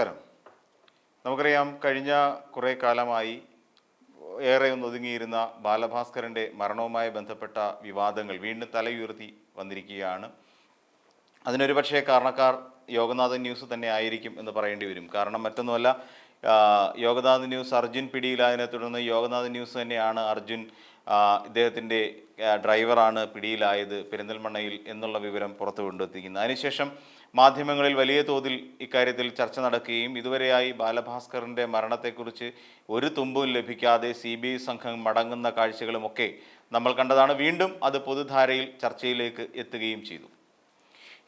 നമസ്കാരം. നമുക്കറിയാം കഴിഞ്ഞ കുറേ കാലമായി ഏറെ ഒന്ന് ഒതുങ്ങിയിരുന്ന ബാലഭാസ്കറിന്റെ മരണവുമായി ബന്ധപ്പെട്ട വിവാദങ്ങൾ വീണ്ടും തലയുയർത്തി വന്നിരിക്കുകയാണ്. അതിനൊരു പക്ഷേ കാരണക്കാർ യോഗനാഥൻ ന്യൂസ് തന്നെ ആയിരിക്കും എന്ന് പറയേണ്ടി വരും. കാരണം മറ്റൊന്നുമല്ല യോഗനാഥൻ ന്യൂസ് അർജുൻ പിടിയിലായതിനെ തുടർന്ന് യോഗനാഥൻ ന്യൂസ് തന്നെയാണ് അർജുൻ ഇദ്ദേഹത്തിന്റെ ഡ്രൈവറാണ് പിടിയിലായത് പെരിന്തൽമണ്ണയിൽ എന്നുള്ള വിവരം പുറത്തു കൊണ്ടെത്തിക്കുന്നത് അതിനുശേഷം മാധ്യമങ്ങളിൽ വലിയ തോതിൽ ഇക്കാര്യത്തിൽ ചർച്ച നടക്കുകയും ഇതുവരെയായി ബാലഭാസ്കറിന്റെ മരണത്തെക്കുറിച്ച് ഒരു തുമ്പും ലഭിക്കാതെ സി ബി ഐ സംഘം മടങ്ങുന്ന കാഴ്ചകളുമൊക്കെ നമ്മൾ കണ്ടതാണ്. വീണ്ടും അത് പൊതുധാരയിൽ ചർച്ചയിലേക്ക് എത്തുകയും ചെയ്തു.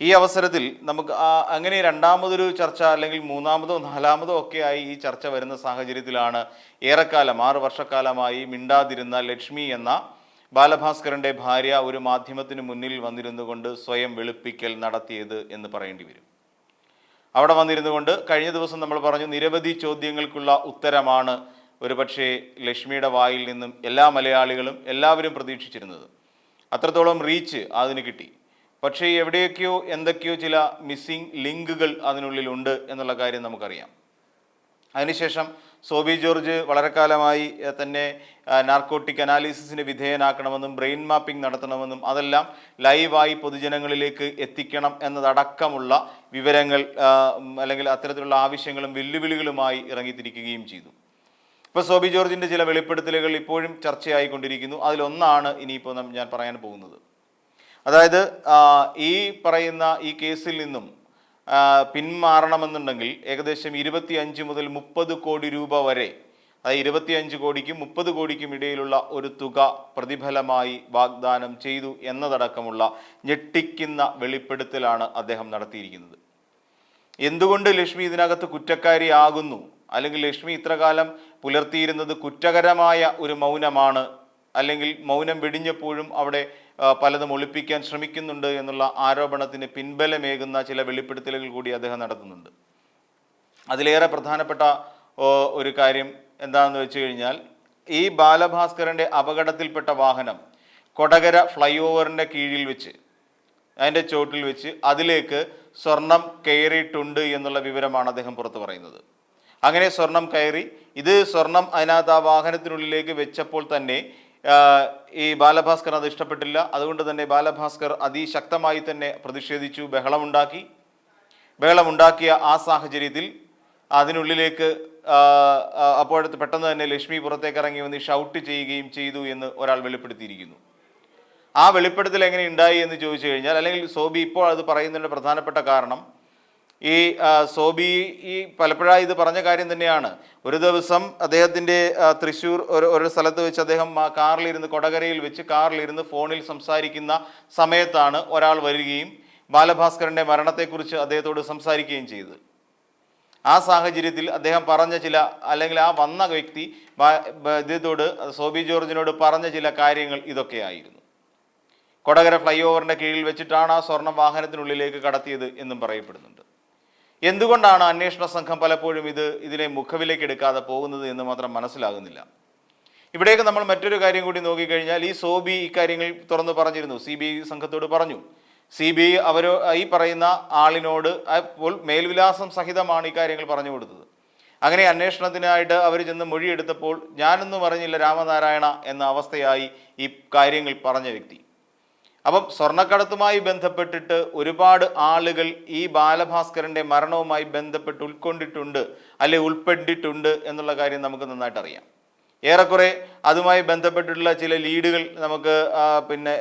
ഈ അവസരത്തിൽ നമുക്ക് അങ്ങനെ രണ്ടാമതൊരു ചർച്ച അല്ലെങ്കിൽ മൂന്നാമതോ നാലാമതോ ഒക്കെ ആയി ഈ ചർച്ച വരുന്ന സാഹചര്യത്തിലാണ് ഏറെക്കാലം ആറ് വർഷക്കാലമായി മിണ്ടാതിരുന്ന ലക്ഷ്മി എന്ന ബാലഭാസ്കറിന്റെ ഭാര്യ ഒരു മാധ്യമത്തിന് മുന്നിൽ വന്നിരുന്നു കൊണ്ട് സ്വയം വെളുപ്പിക്കൽ നടത്തിയത് എന്ന് പറയേണ്ടി വരും. അവിടെ വന്നിരുന്നു കൊണ്ട് കഴിഞ്ഞ ദിവസം നമ്മൾ പറഞ്ഞു നിരവധി ചോദ്യങ്ങൾക്കുള്ള ഉത്തരമാണ് ഒരുപക്ഷെ ലക്ഷ്മിയുടെ വായിൽ നിന്നും എല്ലാ മലയാളികളും എല്ലാവരും പ്രതീക്ഷിച്ചിരുന്നത്. അത്രത്തോളം റീച്ച് അതിന് കിട്ടി. പക്ഷേ എവിടെയൊക്കെയോ എന്തൊക്കെയോ ചില മിസ്സിംഗ് ലിങ്കുകൾ അതിനുള്ളിലുണ്ട് എന്നുള്ള കാര്യം നമുക്കറിയാം. അതിനുശേഷം സോബി ജോർജ് വളരെ കാലമായി തന്നെ നാർക്കോട്ടിക് അനാലിസിസിന് വിധേയനാക്കണമെന്നും ബ്രെയിൻ മാപ്പിംഗ് നടത്തണമെന്നും അതെല്ലാം ലൈവായി പൊതുജനങ്ങളിലേക്ക് എത്തിക്കണം എന്നതടക്കമുള്ള വിവരങ്ങൾ അല്ലെങ്കിൽ അത്തരത്തിലുള്ള ആവശ്യങ്ങളും വെല്ലുവിളികളുമായി ഇറങ്ങിത്തിരിക്കുകയും ചെയ്തു. ഇപ്പോൾ സോബി ജോർജിന്റെ ചില വെളിപ്പെടുത്തലുകൾ ഇപ്പോഴും ചർച്ചയായിക്കൊണ്ടിരിക്കുന്നു. അതിലൊന്നാണ് ഇനിയിപ്പോൾ ഞാൻ പറയാൻ പോകുന്നത്. അതായത് ഈ പറയുന്ന ഈ കേസിൽ നിന്നും പിന്മാറണമെന്നുണ്ടെങ്കിൽ ഏകദേശം ഇരുപത്തി അഞ്ച് മുതൽ മുപ്പത് കോടി രൂപ വരെ അതായത് ഇരുപത്തിയഞ്ച് കോടിക്കും മുപ്പത് കോടിക്കും ഇടയിലുള്ള ഒരു തുക പ്രതിഫലമായി വാഗ്ദാനം ചെയ്തു എന്നതടക്കമുള്ള ഞെട്ടിക്കുന്ന വെളിപ്പെടുത്തലാണ് അദ്ദേഹം നടത്തിയിരിക്കുന്നത്. എന്തുകൊണ്ട് ലക്ഷ്മി ഇതിനകത്ത് കുറ്റക്കാരിയാകുന്നു? അല്ലെങ്കിൽ ലക്ഷ്മി ഇത്രകാലം പുലർത്തിയിരുന്നത് കുറ്റകരമായ ഒരു മൗനമാണ്? അല്ലെങ്കിൽ മൗനം വെടിഞ്ഞപ്പോഴും അവിടെ പലതും ഒളിപ്പിക്കാൻ ശ്രമിക്കുന്നുണ്ട് എന്നുള്ള ആരോപണത്തിന് പിൻബലമേകുന്ന ചില വെളിപ്പെടുത്തലുകൾ കൂടി അദ്ദേഹം നടത്തുന്നുണ്ട്. അതിലേറെ പ്രധാനപ്പെട്ട ഒരു കാര്യം എന്താണെന്ന് വെച്ച് കഴിഞ്ഞാൽ ഈ ബാലഭാസ്കറിന്റെ അപകടത്തിൽപ്പെട്ട വാഹനം കൊടകര ഫ്ലൈ ഓവറിന്റെ കീഴിൽ വെച്ച് അതിന്റെ ചോട്ടിൽ വെച്ച് അതിലേക്ക് സ്വർണം കയറിയിട്ടുണ്ട് എന്നുള്ള വിവരമാണ് അദ്ദേഹം പുറത്തു പറയുന്നത്. അങ്ങനെ സ്വർണം കയറി ഇത് സ്വർണം അതിനകത്ത് ആ വാഹനത്തിനുള്ളിലേക്ക് വെച്ചപ്പോൾ തന്നെ ഈ ബാലഭാസ്കർ അത് ഇഷ്ടപ്പെട്ടില്ല. അതുകൊണ്ട് തന്നെ ബാലഭാസ്കർ അതിശക്തമായി തന്നെ പ്രതിഷേധിച്ചു ബഹളമുണ്ടാക്കി. ബഹളമുണ്ടാക്കിയ ആ സാഹചര്യത്തിൽ അതിനുള്ളിലേക്ക് അപ്പോഴത്തെ പെട്ടെന്ന് തന്നെ ലക്ഷ്മി പുറത്തേക്ക് ഇറങ്ങി വന്ന് ഷൗട്ട് ചെയ്യുകയും ചെയ്തു എന്ന് ഒരാൾ വെളിപ്പെടുത്തിയിരിക്കുന്നു. ആ വെളിപ്പെടുത്തൽ എങ്ങനെ ഉണ്ടായി എന്ന് ചോദിച്ചു കഴിഞ്ഞാൽ അല്ലെങ്കിൽ സോബി ഇപ്പോൾ അത് പറയുന്നതിന്റെ പ്രധാനപ്പെട്ട കാരണം ഈ സോബി ഈ പലപ്പോഴായി ഇത് പറഞ്ഞ കാര്യം തന്നെയാണ്. ഒരു ദിവസം അദ്ദേഹത്തിന്റെ തൃശ്ശൂർ ഒരു ഒരു സ്ഥലത്ത് വെച്ച് അദ്ദേഹം കാറിലിരുന്ന് കൊടകരയിൽ വെച്ച് കാറിലിരുന്ന് ഫോണിൽ സംസാരിക്കുന്ന സമയത്താണ് ഒരാൾ വരികയും ബാലഭാസ്കറിന്റെ മരണത്തെക്കുറിച്ച് അദ്ദേഹത്തോട് സംസാരിക്കുകയും ചെയ്തത്. ആ സാഹചര്യത്തിൽ അദ്ദേഹം പറഞ്ഞ ചില അല്ലെങ്കിൽ ആ വന്ന വ്യക്തി ഇദ്ദേഹത്തോട് സോബി ജോർജിനോട് പറഞ്ഞ ചില കാര്യങ്ങൾ ഇതൊക്കെയായിരുന്നു. കൊടകര ഫ്ലൈ ഓവറിന്റെ കീഴിൽ വെച്ചിട്ടാണ് ആ സ്വർണം വാഹനത്തിനുള്ളിലേക്ക് കടത്തിയത് എന്നും പറയപ്പെടുന്നുണ്ട്. എന്തുകൊണ്ടാണ് അന്വേഷണ സംഘം പലപ്പോഴും ഇത് ഇതിനെ മുഖവിലേക്ക് എടുക്കാതെ പോകുന്നത് എന്ന് മാത്രം മനസ്സിലാകുന്നില്ല? ഇവിടേക്ക് നമ്മൾ മറ്റൊരു കാര്യം കൂടി നോക്കിക്കഴിഞ്ഞാൽ ഈ സോബി ഇക്കാര്യങ്ങൾ തുറന്നു പറഞ്ഞിരുന്നു. സി ബി സംഘത്തോട് പറഞ്ഞു. സി ബി ഐ അവരോ ഈ പറയുന്ന ആളിനോട് അപ്പോൾ മേൽവിലാസം സഹിതമാണ് ഈ കാര്യങ്ങൾ പറഞ്ഞു കൊടുത്തത്. അങ്ങനെ അന്വേഷണത്തിനായിട്ട് അവർ ചെന്ന് മൊഴിയെടുത്തപ്പോൾ ഞാനൊന്നും പറഞ്ഞില്ല രാമനാരായണ എന്ന അവസ്ഥയായി ഈ കാര്യങ്ങൾ പറഞ്ഞ വ്യക്തി. അപ്പം സ്വർണക്കടത്തുമായി ബന്ധപ്പെട്ടിട്ട് ഒരുപാട് ആളുകൾ ഈ ബാലഭാസ്കറിന്റെ മരണവുമായി ബന്ധപ്പെട്ട് ഉൾക്കൊണ്ടിട്ടുണ്ട് അല്ലെ ഉൾപ്പെട്ടിട്ടുണ്ട് എന്നുള്ള കാര്യം നമുക്ക് നന്നായിട്ട് അറിയാം. ഏറെക്കുറെ അതുമായി ബന്ധപ്പെട്ടിട്ടുള്ള ചില ലീഡുകൾ നമുക്ക് പിന്നെ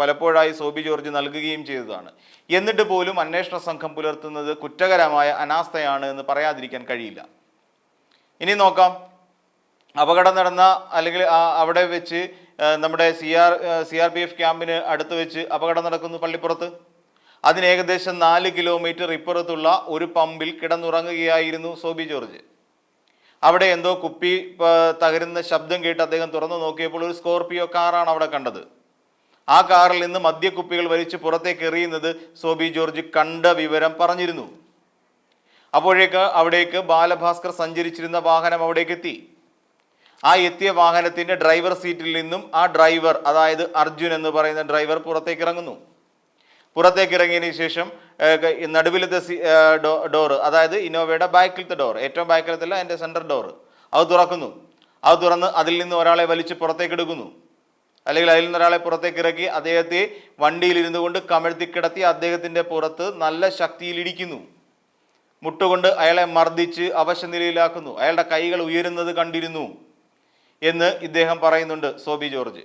പലപ്പോഴായി സോബി ജോർജ് നൽകുകയും ചെയ്തതാണ്. എന്നിട്ട് പോലും അന്വേഷണ സംഘം പുലർത്തുന്നത് കുറ്റകരമായ അനാസ്ഥയാണ് എന്ന് പറയാതിരിക്കാൻ കഴിയില്ല. ഇനി നോക്കാം. അപകടം നടന്ന അല്ലെങ്കിൽ അവിടെ വെച്ച് നമ്മുടെ C R C R P F ക്യാമ്പിന് അടുത്ത് വെച്ച് അപകടം നടക്കുന്നു പള്ളിപ്പുറത്ത്. അതിന് ഏകദേശം നാല് കിലോമീറ്റർ ഇപ്പുറത്തുള്ള ഒരു പമ്പിൽ കിടന്നുറങ്ങുകയായിരുന്നു സോബി ജോർജ്. അവിടെ എന്തോ കുപ്പി തകരുന്ന ശബ്ദം കേട്ട് അദ്ദേഹം തുറന്നു നോക്കിയപ്പോൾ ഒരു സ്കോർപിയോ കാറാണ് അവിടെ കണ്ടത്. ആ കാറിൽ നിന്ന് മദ്യക്കുപ്പികൾ വലിച്ച് പുറത്തേക്ക് എറിയുന്നത് സോബി ജോർജ് കണ്ട വിവരം പറഞ്ഞിരുന്നു. അപ്പോഴേക്ക് അവിടേക്ക് ബാലഭാസ്കർ സഞ്ചരിച്ചിരുന്ന വാഹനം അവിടേക്ക് എത്തി ആ എത്തിയ വാഹനത്തിന്റെ ഡ്രൈവർ സീറ്റിൽ നിന്നും ആ ഡ്രൈവർ അതായത് അർജുൻ എന്ന് പറയുന്ന ഡ്രൈവർ പുറത്തേക്ക് ഇറങ്ങുന്നു പുറത്തേക്ക് ഇറങ്ങിയതിന് ശേഷം നടുവിലത്തെ ഡോറ് അതായത് ഇന്നോവയുടെ ബാക്കിലത്തെ ഡോർ ഏറ്റവും ബാക്കിലത്തല്ല എന്റെ സെന്റർ ഡോറ് അത് തുറക്കുന്നു. അത് തുറന്ന് അതിൽ നിന്ന് ഒരാളെ വലിച്ച് പുറത്തേക്ക് എടുക്കുന്നു. അല്ലെങ്കിൽ അതിൽ നിന്ന് ഒരാളെ പുറത്തേക്ക് ഇറക്കി അദ്ദേഹത്തെ വണ്ടിയിൽ ഇരുന്നു കൊണ്ട് കമഴ്ത്തി കിടത്തി അദ്ദേഹത്തിന്റെ പുറത്ത് നല്ല ശക്തിയിൽ ഇടിക്കുന്നു. മുട്ടുകൊണ്ട് അയാളെ മർദ്ദിച്ച് അവശനിലയിലാക്കുന്നു. അയാളുടെ കൈകൾ ഉയരുന്നത് കണ്ടിരുന്നു. എന്ന് ഇദ്ദേഹം പറയുന്നുണ്ട് സോബി ജോർജ്.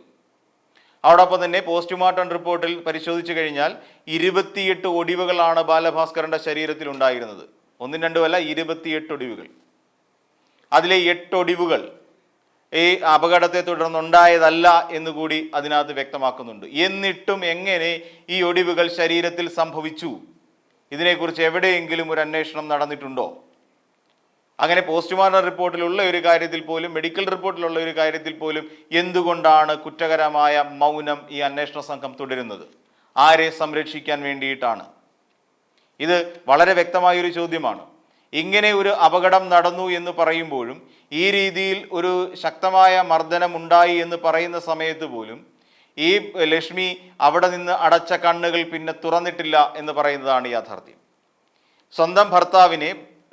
അതോടൊപ്പം തന്നെ പോസ്റ്റ്മോർട്ടം റിപ്പോർട്ടിൽ പരിശോധിച്ചു കഴിഞ്ഞാൽ ഇരുപത്തിയെട്ട് ഒടിവുകളാണ് ബാലഭാസ്കറിന്റെ ശരീരത്തിൽ ഉണ്ടായിരുന്നത്. ഒന്നും രണ്ടുമല്ല ഇരുപത്തിയെട്ട് ഒടിവുകൾ. അതിലെ എട്ട് ഒടിവുകൾ ഈ അപകടത്തെ തുടർന്നുണ്ടായതല്ല എന്ന് കൂടി അതിനകത്ത് വ്യക്തമാക്കുന്നുണ്ട്. എന്നിട്ടും എങ്ങനെ ഈ ഒടിവുകൾ ശരീരത്തിൽ സംഭവിച്ചു? ഇതിനെക്കുറിച്ച് എവിടെയെങ്കിലും ഒരു അന്വേഷണം നടന്നിട്ടുണ്ടോ? അങ്ങനെ പോസ്റ്റ്മോർട്ടം റിപ്പോർട്ടിലുള്ള ഒരു കാര്യത്തിൽ പോലും മെഡിക്കൽ റിപ്പോർട്ടിലുള്ള ഒരു കാര്യത്തിൽ പോലും എന്തുകൊണ്ടാണ് കുറ്റകരമായ മൗനം ഈ അന്വേഷണ സംഘം തുടരുന്നത്? ആരെ സംരക്ഷിക്കാൻ വേണ്ടിയിട്ടാണ്? ഇത് വളരെ വ്യക്തമായൊരു ചോദ്യമാണ്. ഇങ്ങനെ ഒരു അപകടം നടന്നു എന്ന് പറയുമ്പോഴും ഈ രീതിയിൽ ഒരു ശക്തമായ മർദ്ദനം ഉണ്ടായി എന്ന് പറയുന്ന സമയത്ത് പോലും ഈ ലക്ഷ്മി അവിടെ നിന്ന് അടച്ച കണ്ണുകൾ പിന്നെ തുറന്നിട്ടില്ല എന്ന് പറയുന്നതാണ് യാഥാർത്ഥ്യം. സ്വന്തം ഭർത്താവിനെ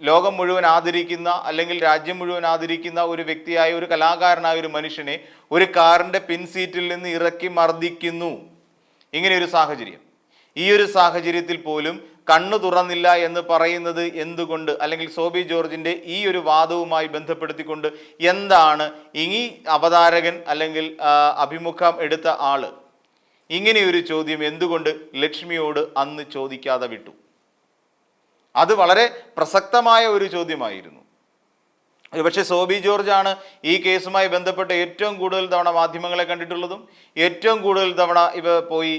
ലോകം മുഴുവൻ ആദരിക്കുന്ന അല്ലെങ്കിൽ രാജ്യം മുഴുവൻ ആദരിക്കുന്ന ഒരു വ്യക്തിയായ ഒരു കലാകാരനായ ഒരു മനുഷ്യനെ ഒരു കാറിന്റെ പിൻസീറ്റിൽ നിന്ന് ഇറക്കി മർദ്ദിക്കുന്നു. ഇങ്ങനെ ഒരു സാഹചര്യം. ഈ ഒരു സാഹചര്യത്തിൽ പോലും കണ്ണു തുറന്നില്ല എന്ന് പറയുന്നത് എന്തുകൊണ്ട്? അല്ലെങ്കിൽ സോബി ജോർജിന്റെ ഈ ഒരു വാദവുമായി ബന്ധപ്പെടുത്തിക്കൊണ്ട് എന്താണ് ഇനി അവതാരകൻ അല്ലെങ്കിൽ അഭിമുഖം എടുത്ത ആൾ? ഇങ്ങനെയൊരു ചോദ്യം എന്തുകൊണ്ട് ലക്ഷ്മിയോട് അന്ന് ചോദിക്കാതെ വിട്ടു? അത് വളരെ പ്രസക്തമായ ഒരു ചോദ്യമായിരുന്നു. പക്ഷേ സോബി ജോർജ് ആണ് ഈ കേസുമായി ബന്ധപ്പെട്ട് ഏറ്റവും കൂടുതൽ തവണ മാധ്യമങ്ങളെ കണ്ടിട്ടുള്ളതും ഏറ്റവും കൂടുതൽ തവണ ഇവ പോയി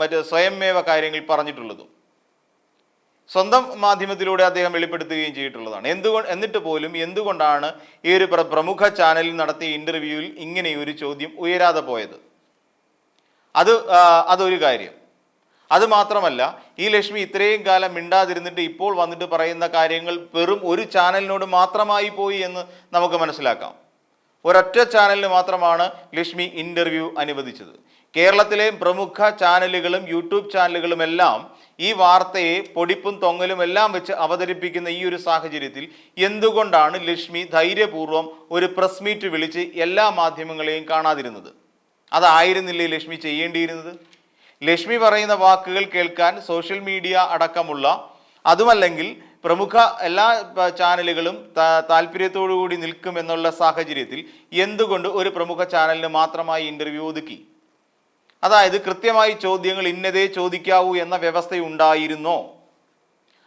മറ്റ് സ്വയംമേവ കാര്യങ്ങൾ പറഞ്ഞിട്ടുള്ളതും. സ്വന്തം മാധ്യമത്തിലൂടെ അദ്ദേഹം വെളിപ്പെടുത്തുകയും ചെയ്തിട്ടുള്ളതാണ്. എന്തുകൊണ്ട് എന്നിട്ട് പോലും എന്തുകൊണ്ടാണ് ഈ ഒരു പ്രമുഖ ചാനലിൽ നടത്തിയ ഇന്റർവ്യൂവിൽ ഇങ്ങനെ ഒരു ചോദ്യം ഉയരാതെ പോയത്? അത് അതൊരു കാര്യം. അത് മാത്രമല്ല ഈ ലക്ഷ്മി ഇത്രയും കാലം മിണ്ടാതിരുന്നിട്ട് ഇപ്പോൾ വന്നിട്ട് പറയുന്ന കാര്യങ്ങൾ വെറും ഒരു ചാനലിനോട് മാത്രമായി പോയി എന്ന് നമുക്ക് മനസ്സിലാക്കാം. ഒരൊറ്റ ചാനലിന് മാത്രമാണ് ലക്ഷ്മി ഇന്റർവ്യൂ അനുവദിച്ചത്. കേരളത്തിലെ പ്രമുഖ ചാനലുകളും യൂട്യൂബ് ചാനലുകളും എല്ലാം ഈ വാർത്തയെ പൊടിപ്പും തൊങ്ങലും എല്ലാം വെച്ച് അവതരിപ്പിക്കുന്ന ഈ ഒരു സാഹചര്യത്തിൽ എന്തുകൊണ്ടാണ് ലക്ഷ്മി ധൈര്യപൂർവം ഒരു പ്രസ് മീറ്റ് വിളിച്ച് എല്ലാ മാധ്യമങ്ങളെയും കാണാതിരുന്നത്? അതായിരുന്നില്ലേ ലക്ഷ്മി ചെയ്യേണ്ടിയിരുന്നത്? ലക്ഷ്മി പറയുന്ന വാക്കുകൾ കേൾക്കാൻ സോഷ്യൽ മീഡിയ അടക്കമുള്ള അതുമല്ലെങ്കിൽ പ്രമുഖ എല്ലാ ചാനലുകളും താല്പര്യത്തോടു കൂടി നിൽക്കും എന്നുള്ള സാഹചര്യത്തിൽ എന്തുകൊണ്ട് ഒരു പ്രമുഖ ചാനലിന് മാത്രമായി ഇന്റർവ്യൂ ഒതുക്കി? അതായത് കൃത്യമായി ചോദ്യങ്ങൾ ഇന്നതേ ചോദിക്കാവൂ എന്ന വ്യവസ്ഥ ഉണ്ടായിരുന്നോ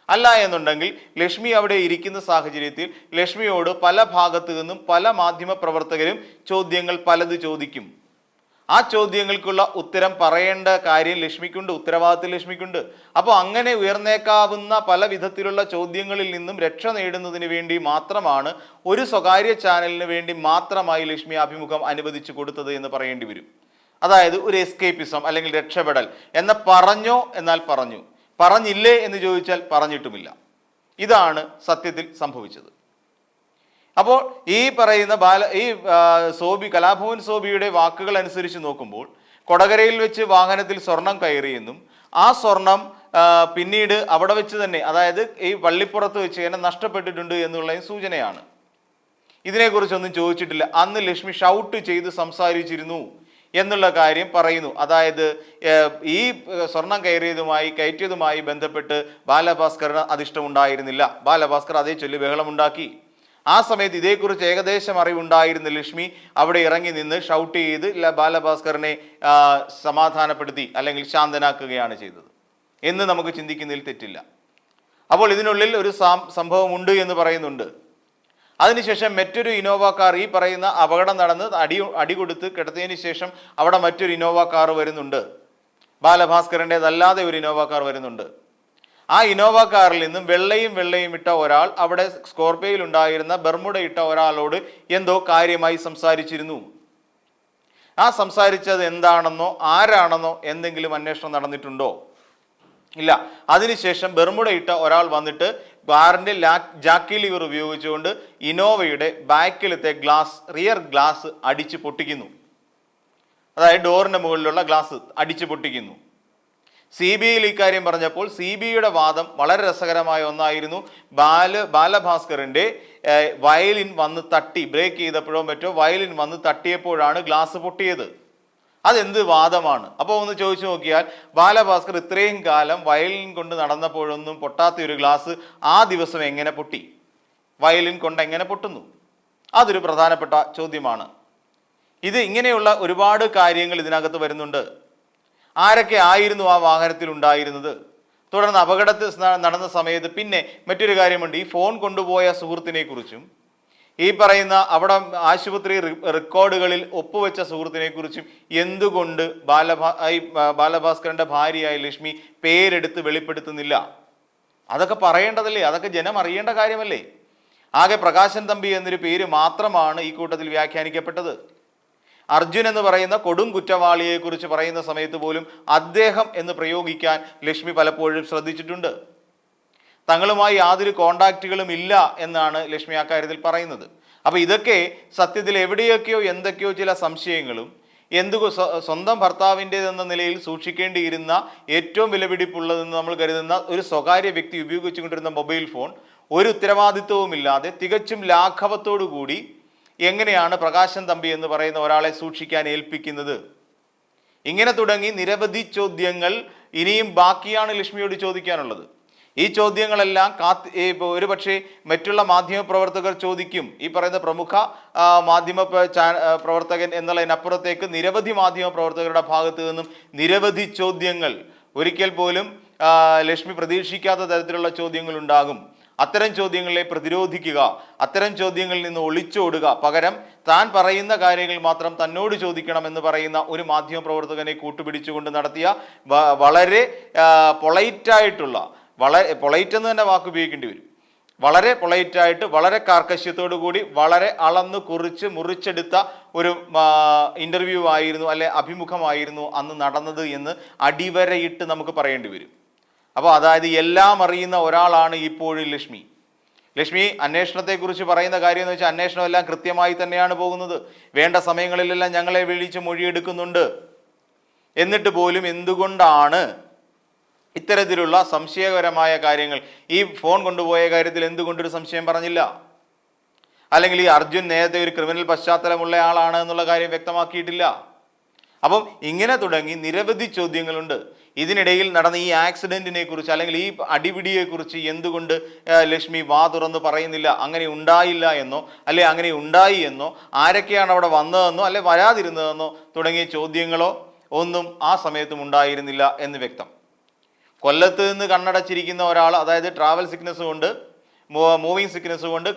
അല്ല എന്നുണ്ടെങ്കിൽ ലക്ഷ്മി അവിടെ ഇരിക്കുന്ന സാഹചര്യത്തിൽ ലക്ഷ്മിയോട് പല ഭാഗത്തു നിന്നും പല മാധ്യമ പ്രവർത്തകരും ചോദ്യങ്ങൾ പലത് ചോദിക്കും. ആ ചോദ്യങ്ങൾക്കുള്ള ഉത്തരം പറയേണ്ട കാര്യം ലക്ഷ്മിക്കുണ്ട് ഉത്തരവാദിത്വം ലക്ഷ്മിക്കുണ്ട്. അപ്പോൾ അങ്ങനെ ഉയർന്നേക്കാവുന്ന പല വിധത്തിലുള്ള ചോദ്യങ്ങളിൽ നിന്നും രക്ഷ നേടുന്നതിന് വേണ്ടി മാത്രമാണ് ഒരു സ്വകാര്യ ചാനലിന് വേണ്ടി മാത്രമായി ലക്ഷ്മി അഭിമുഖം അനുവദിച്ചു കൊടുത്തത് എന്ന് പറയേണ്ടി വരും. അതായത് ഒരു എസ്കേപ്പിസം അല്ലെങ്കിൽ രക്ഷപ്പെടൽ എന്ന പറഞ്ഞോ എന്നാൽ പറഞ്ഞു. പറഞ്ഞില്ലേ എന്ന് ചോദിച്ചാൽ പറഞ്ഞിട്ടുമില്ല. ഇതാണ് സത്യത്തിൽ സംഭവിച്ചത്. അപ്പോൾ ഈ പറയുന്ന ബാല ഈ സോബി കലാഭവൻ സോബിയുടെ വാക്കുകൾ അനുസരിച്ച് നോക്കുമ്പോൾ കൊടകരയിൽ വെച്ച് വാഹനത്തിൽ സ്വർണം കയറിയെന്നും ആ സ്വർണം പിന്നീട് അവിടെ വെച്ച് തന്നെ അതായത് ഈ പള്ളിപ്പുറത്ത് വെച്ച് തന്നെ നഷ്ടപ്പെട്ടിട്ടുണ്ട് എന്നുള്ള സൂചനയാണ്. ഇതിനെക്കുറിച്ചൊന്നും ചോദിച്ചിട്ടില്ല. അന്ന് ലക്ഷ്മി ഷൗട്ട് ചെയ്ത് സംസാരിച്ചിരുന്നു എന്നുള്ള കാര്യം പറയുന്നു. അതായത് ഈ സ്വർണം കയറിയതുമായി കയറ്റിയതുമായി ബന്ധപ്പെട്ട് ബാലഭാസ്കറിന് അതിഷ്ടമുണ്ടായിരുന്നില്ല. ബാലഭാസ്കർ അതേ ചൊല്ലി ബഹളമുണ്ടാക്കി. ആ സമയത്ത് ഇതേക്കുറിച്ച് ഏകദേശം അറിവുണ്ടായിരുന്ന ലക്ഷ്മി അവിടെ ഇറങ്ങി നിന്ന് ഷൗട്ട് ചെയ്ത് ബാലഭാസ്കറിനെ സമാധാനപ്പെടുത്തി അല്ലെങ്കിൽ ശാന്തനാക്കുകയാണ് ചെയ്തത്. എന്ന് നമുക്ക് ചിന്തിക്കുന്നതിൽ തെറ്റില്ല. അപ്പോൾ ഇതിനുള്ളിൽ ഒരു സംഭവമുണ്ട് എന്ന് പറയുന്നുണ്ട്. അതിനുശേഷം മറ്റൊരു ഇന്നോവ കാർ ഈ പറയുന്ന അപകടം നടന്ന് അടി അടി കൊടുത്ത് കിടത്തിയതിന് ശേഷം അവിടെ മറ്റൊരു ഇന്നോവ കാർ വരുന്നുണ്ട്. ബാലഭാസ്കറിന്റെതല്ലാതെ ഒരു ഇന്നോവ കാർ വരുന്നുണ്ട്. ആ ഇന്നോവ കാറിൽ നിന്നും വെള്ളയും വെള്ളയും ഇട്ട ഒരാൾ അവിടെ സ്കോർപിയോയിൽ ഉണ്ടായിരുന്ന ബർമുട ഇട്ട ഒരാളോട് എന്തോ കാര്യമായി സംസാരിച്ചിരുന്നു. ആ സംസാരിച്ചത് എന്താണെന്നോ ആരാണെന്നോ എന്തെങ്കിലും അന്വേഷണം നടന്നിട്ടുണ്ടോ? ഇല്ല. അതിനുശേഷം ബെർമുഡ ഇട്ട ഒരാൾ വന്നിട്ട് കാറിന്റെ ജാക്കി ലിവർ ഉപയോഗിച്ചുകൊണ്ട് ഇനോവയുടെ ബാക്കിലത്തെ ഗ്ലാസ് റിയർ ഗ്ലാസ് അടിച്ച് പൊട്ടിക്കുന്നു. അതായത് ഡോറിന്റെ മുകളിലുള്ള ഗ്ലാസ് അടിച്ച് പൊട്ടിക്കുന്നു. സി ബി ഐയിൽ ഇക്കാര്യം പറഞ്ഞപ്പോൾ സി ബി ഐയുടെ വാദം വളരെ രസകരമായ ഒന്നായിരുന്നു. ബാല ബാലഭാസ്കറിന്റെ വയലിൻ വന്ന് തട്ടി ബ്രേക്ക് ചെയ്തപ്പോഴോ മറ്റോ വയലിൻ വന്ന് തട്ടിയപ്പോഴാണ് ഗ്ലാസ് പൊട്ടിയത്. അതെന്ത് വാദമാണ്? അപ്പോൾ ഒന്ന് ചോദിച്ചു നോക്കിയാൽ ബാലഭാസ്കർ ഇത്രയും കാലം വയലിൻ കൊണ്ട് നടന്നപ്പോഴൊന്നും പൊട്ടാത്ത ഒരു ഗ്ലാസ് ആ ദിവസം എങ്ങനെ പൊട്ടി? വയലിൻ കൊണ്ട് എങ്ങനെ പൊട്ടുന്നു? അതൊരു പ്രധാനപ്പെട്ട ചോദ്യമാണ്. ഇത് ഇങ്ങനെയുള്ള ഒരുപാട് കാര്യങ്ങൾ ഇതിനകത്ത് വരുന്നുണ്ട്. ആരൊക്കെ ആയിരുന്നു ആ വാഹനത്തിൽ ഉണ്ടായിരുന്നത്? തുടർന്ന് അപകടത്തിൽ നടന്ന സമയത്ത് പിന്നെ മറ്റൊരു കാര്യമുണ്ട്. ഈ ഫോൺ കൊണ്ടുപോയ സുഹൃത്തിനെ കുറിച്ചും ഈ പറയുന്ന അവിടെ ആശുപത്രി റെക്കോർഡുകളിൽ ഒപ്പുവെച്ച സുഹൃത്തിനെ കുറിച്ചും എന്തുകൊണ്ട് ബാലഭാ ബാലഭാസ്കറിന്റെ ഭാര്യയായ ലക്ഷ്മി പേരെടുത്ത് വെളിപ്പെടുത്തുന്നില്ല? അതൊക്കെ പറയേണ്ടതല്ലേ? അതൊക്കെ ജനം അറിയേണ്ട കാര്യമല്ലേ? ആകെ പ്രകാശൻ തമ്പി എന്നൊരു പേര് മാത്രമാണ് ഈ കൂട്ടത്തിൽ വ്യാഖ്യാനിക്കപ്പെട്ടത്. അർജുൻ എന്ന് പറയുന്ന കൊടും കുറ്റവാളിയെക്കുറിച്ച് പറയുന്ന സമയത്ത് പോലും അദ്ദേഹം എന്ന് പ്രയോഗിക്കാൻ ലക്ഷ്മി പലപ്പോഴും ശ്രദ്ധിച്ചിട്ടുണ്ട്. തങ്ങളുമായി യാതൊരു കോണ്ടാക്റ്റുകളും ഇല്ല എന്നാണ് ലക്ഷ്മി ആ കാര്യത്തിൽ പറയുന്നത്. അപ്പോൾ ഇതൊക്കെ സത്യത്തിൽ എവിടെയൊക്കെയോ എന്തൊക്കെയോ ചില സംശയങ്ങളും എന്തു സ്വന്തം ഭർത്താവിന്റെതെന്ന നിലയിൽ സൂക്ഷിക്കേണ്ടിയിരുന്ന ഏറ്റവും വിലപിടിപ്പുള്ളതെന്ന് നമ്മൾ കരുതുന്ന ഒരു സ്വകാര്യ വ്യക്തി ഉപയോഗിച്ചുകൊണ്ടിരുന്ന മൊബൈൽ ഫോൺ ഒരു ഉത്തരവാദിത്വവുമില്ലാതെ തികച്ചും ലാഘവത്തോടു കൂടി എങ്ങനെയാണ് പ്രകാശൻ തമ്പി എന്ന് പറയുന്ന ഒരാളെ സൂക്ഷിക്കാൻ ഏൽപ്പിക്കുന്നത്? ഇങ്ങനെ തുടങ്ങി നിരവധി ചോദ്യങ്ങൾ ഇനിയും ബാക്കിയാണ് ലക്ഷ്മിയോട് ചോദിക്കാനുള്ളത്. ഈ ചോദ്യങ്ങളെല്ലാം കാത്ത് ഒരു പക്ഷേ മറ്റുള്ള മാധ്യമ പ്രവർത്തകർ ചോദിക്കും. ഈ പറയുന്ന പ്രമുഖ മാധ്യമ പ്രവർത്തകൻ എന്നുള്ളതിനപ്പുറത്തേക്ക് നിരവധി മാധ്യമ പ്രവർത്തകരുടെ ഭാഗത്തു നിന്നും നിരവധി ചോദ്യങ്ങൾ. ഒരിക്കൽ പോലും ലക്ഷ്മി പ്രതീക്ഷിക്കാത്ത തരത്തിലുള്ള ചോദ്യങ്ങൾ ഉണ്ടാകും അത്തരം ചോദ്യങ്ങളെ പ്രതിരോധിക്കുക അത്തരം ചോദ്യങ്ങളിൽ നിന്ന് ഒളിച്ചോടുക. പകരം താൻ പറയുന്ന കാര്യങ്ങൾ മാത്രം തന്നോട് ചോദിക്കണം എന്ന് പറയുന്ന ഒരു മാധ്യമ പ്രവർത്തകനെ കൂട്ടുപിടിച്ചുകൊണ്ട് നടത്തിയ വളരെ പൊളൈറ്റായിട്ടുള്ള വളരെ പൊളൈറ്റ് എന്ന് തന്നെ വാക്ക് ഉപയോഗിക്കേണ്ടി വരും. വളരെ പൊളൈറ്റായിട്ട് വളരെ കാർക്കശ്യത്തോടു കൂടി വളരെ അളന്ന് കുറിച്ച് മുറിച്ചെടുത്ത ഒരു ഇന്റർവ്യൂ ആയിരുന്നു അല്ലെ അഭിമുഖമായിരുന്നു അന്ന് നടന്നത് എന്ന് അടിവരയിട്ട് നമുക്ക് പറയേണ്ടി വരും. അപ്പോൾ അതായത് എല്ലാം അറിയുന്ന ഒരാളാണ് ഇപ്പോഴും ലക്ഷ്മി. ലക്ഷ്മി അന്വേഷണത്തെക്കുറിച്ച് പറയുന്ന കാര്യം എന്ന് വെച്ചാൽ അന്വേഷണം എല്ലാം കൃത്യമായി തന്നെയാണ് പോകുന്നത്. വേണ്ട സമയങ്ങളിലെല്ലാം ഞങ്ങളെ വിളിച്ച് മൊഴിയെടുക്കുന്നുണ്ട്. എന്നിട്ട് പോലും എന്തുകൊണ്ടാണ് ഇത്തരത്തിലുള്ള സംശയകരമായ കാര്യങ്ങൾ? ഈ ഫോൺ കൊണ്ടുപോയ കാര്യത്തിൽ എന്തുകൊണ്ടൊരു സംശയം പറഞ്ഞില്ല? അല്ലെങ്കിൽ ഈ അർജുൻ നേരത്തെ ഒരു ക്രിമിനൽ പശ്ചാത്തലമുള്ള ആളാണ് എന്നുള്ള കാര്യം വ്യക്തമാക്കിയിട്ടില്ല. അപ്പം ഇങ്ങനെ തുടങ്ങി നിരവധി ചോദ്യങ്ങളുണ്ട്. ഇതിനിടയിൽ നടന്ന ഈ ആക്സിഡന്റിനെ കുറിച്ച് അല്ലെങ്കിൽ ഈ അടിപിടിയെക്കുറിച്ച് എന്തുകൊണ്ട് ലക്ഷ്മി വാ തുറന്ന് പറയുന്നില്ല അങ്ങനെ ഉണ്ടായില്ല എന്നോ അല്ലെ അങ്ങനെ ഉണ്ടായി എന്നോ ആരൊക്കെയാണ് അവിടെ വന്നതെന്നോ അല്ലെ വരാതിരുന്നതെന്നോ തുടങ്ങിയ ചോദ്യങ്ങളോ ഒന്നും ആ സമയത്തും ഉണ്ടായിരുന്നില്ല എന്ന് വ്യക്തം. കൊല്ലത്ത് നിന്ന് കണ്ണടച്ചിരിക്കുന്ന ഒരാൾ അതായത് ട്രാവൽ സിക്നസ് കൊണ്ട് മൂവിങ് സിക്നസ് കൊണ്ട്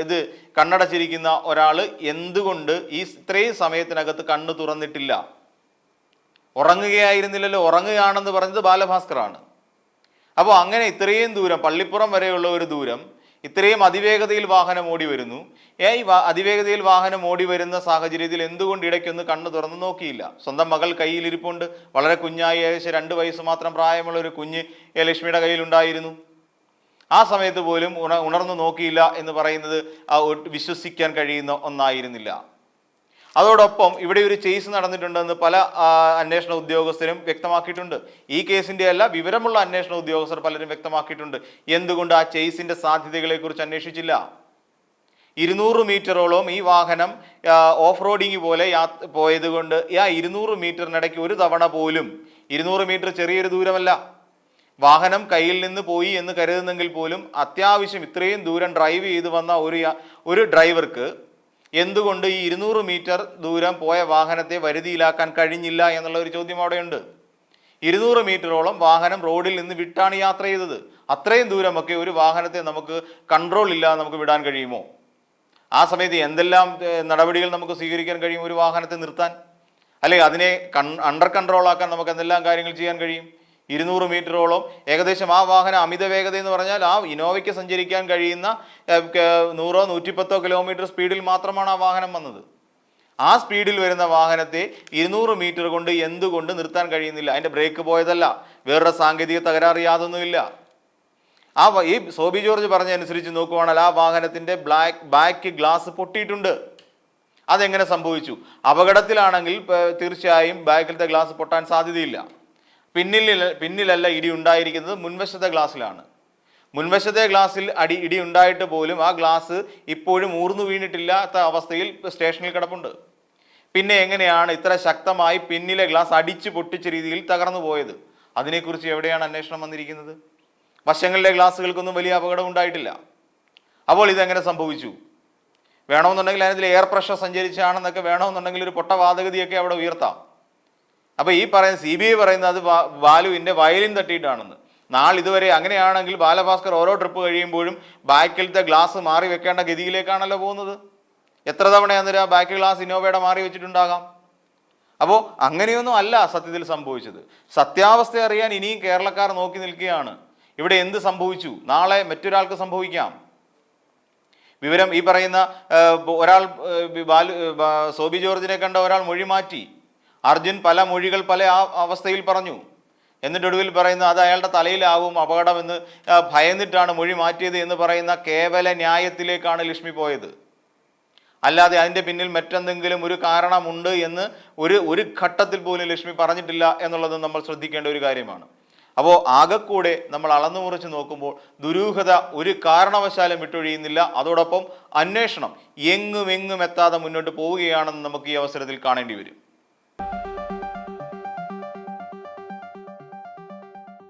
ഇത് കണ്ണടച്ചിരിക്കുന്ന ഒരാൾ എന്തുകൊണ്ട് ഈ ഇത്രയും സമയത്തിനകത്ത് കണ്ണ് തുറന്നിട്ടില്ല? ഉറങ്ങുകയായിരുന്നില്ലല്ലോ. ഉറങ്ങുകയാണെന്ന് പറഞ്ഞത് ബാലഭാസ്കറാണ്. അപ്പോൾ അങ്ങനെ ഇത്രയും ദൂരം പള്ളിപ്പുറം വരെയുള്ള ഒരു ദൂരം ഇത്രയും അതിവേഗതയിൽ വാഹനം ഓടി വരുന്നു. ഏ ഈ അതിവേഗതയിൽ വാഹനം ഓടി വരുന്ന സാഹചര്യത്തിൽ എന്തുകൊണ്ട് ഇടയ്ക്കൊന്ന് കണ്ണ് തുറന്നു നോക്കിയില്ല? സ്വന്തം മകൾ കയ്യിലിരിപ്പുണ്ട്. വളരെ കുഞ്ഞായി ഏകദേശം രണ്ട് വയസ്സ് മാത്രം പ്രായമുള്ള ഒരു കുഞ്ഞ് ലക്ഷ്മിയുടെ കയ്യിലുണ്ടായിരുന്നു. ആ സമയത്ത് പോലും ഉണ ഉണർന്നു നോക്കിയില്ല എന്ന് പറയുന്നത് വിശ്വസിക്കാൻ കഴിയുന്ന ഒന്നായിരുന്നില്ല. അതോടൊപ്പം ഇവിടെ ഒരു ചേസ് നടന്നിട്ടുണ്ടെന്ന് പല അന്വേഷണ ഉദ്യോഗസ്ഥരും വ്യക്തമാക്കിയിട്ടുണ്ട്. ഈ കേസിന്റെ അല്ല വിവരമുള്ള അന്വേഷണ ഉദ്യോഗസ്ഥർ പലരും വ്യക്തമാക്കിയിട്ടുണ്ട്. എന്തുകൊണ്ട് ആ ചേസിന്റെ സാധ്യതകളെക്കുറിച്ച് അന്വേഷിച്ചില്ല? ഇരുന്നൂറ് മീറ്ററോളം ഈ വാഹനം ഓഫ് റോഡിങ് പോലെ യാ പോയത് കൊണ്ട് ആ ഇരുന്നൂറ് മീറ്ററിനിടയ്ക്ക് ഒരു തവണ പോലും ഇരുന്നൂറ് മീറ്റർ ചെറിയൊരു ദൂരമല്ല. വാഹനം കയ്യിൽ നിന്ന് പോയി എന്ന് കരുതുന്നെങ്കിൽ പോലും അത്യാവശ്യം ഇത്രയും ദൂരം ഡ്രൈവ് ചെയ്ത് വന്ന ഒരു ഒരു ഡ്രൈവർക്ക് എന്തുകൊണ്ട് ഈ ഇരുന്നൂറ് മീറ്റർ ദൂരം പോയ വാഹനത്തെ വരുതിയിലാക്കാൻ കഴിഞ്ഞില്ല എന്നുള്ള ഒരു ചോദ്യം അവിടെയുണ്ട്. ഇരുന്നൂറ് മീറ്ററോളം വാഹനം റോഡിൽ നിന്ന് വിട്ടാണ് യാത്ര ചെയ്തത്. അത്രയും ദൂരമൊക്കെ ഒരു വാഹനത്തെ നമുക്ക് കൺട്രോൾ ഇല്ലാതെ നമുക്ക് വിടാൻ കഴിയുമോ? ആ സമയത്ത് എന്തെല്ലാം നടപടികൾ നമുക്ക് സ്വീകരിക്കാൻ കഴിയും ഒരു വാഹനത്തെ നിർത്താൻ? അല്ലെങ്കിൽ അതിനെ കൺ അണ്ടർ കൺട്രോൾ ആക്കാൻ നമുക്ക് എന്തെല്ലാം കാര്യങ്ങൾ ചെയ്യാൻ കഴിയും? ഇരുന്നൂറ് മീറ്ററോളം ഏകദേശം ആ വാഹനം അമിത വേഗത എന്ന് പറഞ്ഞാൽ ആ ഇനോവയ്ക്ക് സഞ്ചരിക്കാൻ കഴിയുന്ന നൂറോ നൂറ്റിപ്പത്തോ കിലോമീറ്റർ സ്പീഡിൽ മാത്രമാണ് ആ വാഹനം വന്നത്. ആ സ്പീഡിൽ വരുന്ന വാഹനത്തെ ഇരുന്നൂറ് മീറ്റർ കൊണ്ട് എന്തുകൊണ്ട് നിർത്താൻ കഴിയുന്നില്ല? അതിന്റെ ബ്രേക്ക് പോയതല്ല. വേറൊരു സാങ്കേതിക തകരാറ് യാതൊന്നുമില്ല. ആ ഈ സോബി ജോർജ് പറഞ്ഞതനുസരിച്ച് നോക്കുവാണെങ്കിൽ ആ വാഹനത്തിന്റെ ബ്ലാക്ക് ബാക്ക് ഗ്ലാസ് പൊട്ടിയിട്ടുണ്ട്. അതെങ്ങനെ സംഭവിച്ചു? അപകടത്തിലാണെങ്കിൽ തീർച്ചയായും ബാക്കിലത്തെ ഗ്ലാസ് പൊട്ടാൻ സാധ്യതയില്ല. പിന്നിൽ പിന്നിലല്ല ഇടി ഉണ്ടായിരിക്കുന്നത് മുൻവശത്തെ ഗ്ലാസ്സിലാണ്. മുൻവശത്തെ ഗ്ലാസ്സിൽ അടി ഇടി ഉണ്ടായിട്ട് പോലും ആ ഗ്ലാസ് ഇപ്പോഴും ഊർന്നു വീണിട്ടില്ലാത്ത അവസ്ഥയിൽ സ്റ്റേഷനിൽ കിടപ്പുണ്ട്. പിന്നെ എങ്ങനെയാണ് ഇത്ര ശക്തമായി പിന്നിലെ ഗ്ലാസ് അടിച്ചു പൊട്ടിച്ച രീതിയിൽ തകർന്നു പോയത്? അതിനെക്കുറിച്ച് എവിടെയാണ് അന്വേഷണം വന്നിരിക്കുന്നത്? വശങ്ങളിലെ ഗ്ലാസ്സുകൾക്കൊന്നും വലിയ അപകടം ഉണ്ടായിട്ടില്ല. അപ്പോൾ ഇതെങ്ങനെ സംഭവിച്ചു? വേണമെന്നുണ്ടെങ്കിൽ അതിനകത്തിൽ എയർ പ്രഷർ സഞ്ചരിച്ചാണെന്നൊക്കെ വേണമെന്നുണ്ടെങ്കിൽ ഒരു പൊട്ടവാതകതിയൊക്കെ അവിടെ ഉയർത്താം. അപ്പോൾ ഈ പറയുന്ന സി ബി ഐ പറയുന്നത് അത് ബാലുവിന്റെ വയലിൻ തട്ടിയിട്ടാണെന്ന്. നാളെ ഇതുവരെ അങ്ങനെയാണെങ്കിൽ ബാലഭാസ്കർ ഓരോ ട്രിപ്പ് കഴിയുമ്പോഴും ബാക്കിലത്തെ ഗ്ലാസ് മാറി വെക്കേണ്ട ഗതിയിലേക്കാണല്ലോ പോകുന്നത്? എത്ര തവണ ആ ബാക്ക് ഗ്ലാസ് ഇന്നോവയുടെ മാറി വെച്ചിട്ടുണ്ടാകാം? അപ്പോൾ അങ്ങനെയൊന്നും അല്ല സത്യത്തിൽ സംഭവിച്ചത്. സത്യാവസ്ഥ അറിയാൻ ഇനിയും കേരളക്കാർ നോക്കി നിൽക്കുകയാണ്. ഇവിടെ എന്ത് സംഭവിച്ചു? നാളെ മറ്റൊരാൾക്ക് സംഭവിക്കാം. വിവരം ഈ പറയുന്ന ഒരാൾ ബാലു സോബി ജോർജിനെ കണ്ട ഒരാൾ മൊഴി മാറ്റി അർജുൻ പല മൊഴികൾ പല അവസ്ഥയിൽ പറഞ്ഞു. എന്നിട്ട് ഒടുവിൽ പറയുന്നത് അത് അയാളുടെ തലയിലാവും അപകടമെന്ന് ഭയന്നിട്ടാണ് മൊഴി മാറ്റിയത് എന്ന് പറയുന്ന കേവല ന്യായത്തിലേക്കാണ് ലക്ഷ്മി പോയത്. അല്ലാതെ അതിന്റെ പിന്നിൽ മറ്റെന്തെങ്കിലും ഒരു കാരണമുണ്ട് എന്ന് ഒരു ഒരു ഘട്ടത്തിൽ പോലും ലക്ഷ്മി പറഞ്ഞിട്ടില്ല എന്നുള്ളത് നമ്മൾ ശ്രദ്ധിക്കേണ്ട ഒരു കാര്യമാണ്. അപ്പോൾ ആകെക്കൂടെ നമ്മൾ അളന്നു മുറിച്ച് നോക്കുമ്പോൾ ദുരൂഹത ഒരു കാരണവശാലും വിട്ടൊഴിയുന്നില്ല. അതോടൊപ്പം അന്വേഷണം എങ്ങും എങ്ങും എത്താതെ മുന്നോട്ട് പോവുകയാണെന്ന് നമുക്ക് ഈ അവസരത്തിൽ കാണേണ്ടി വരും.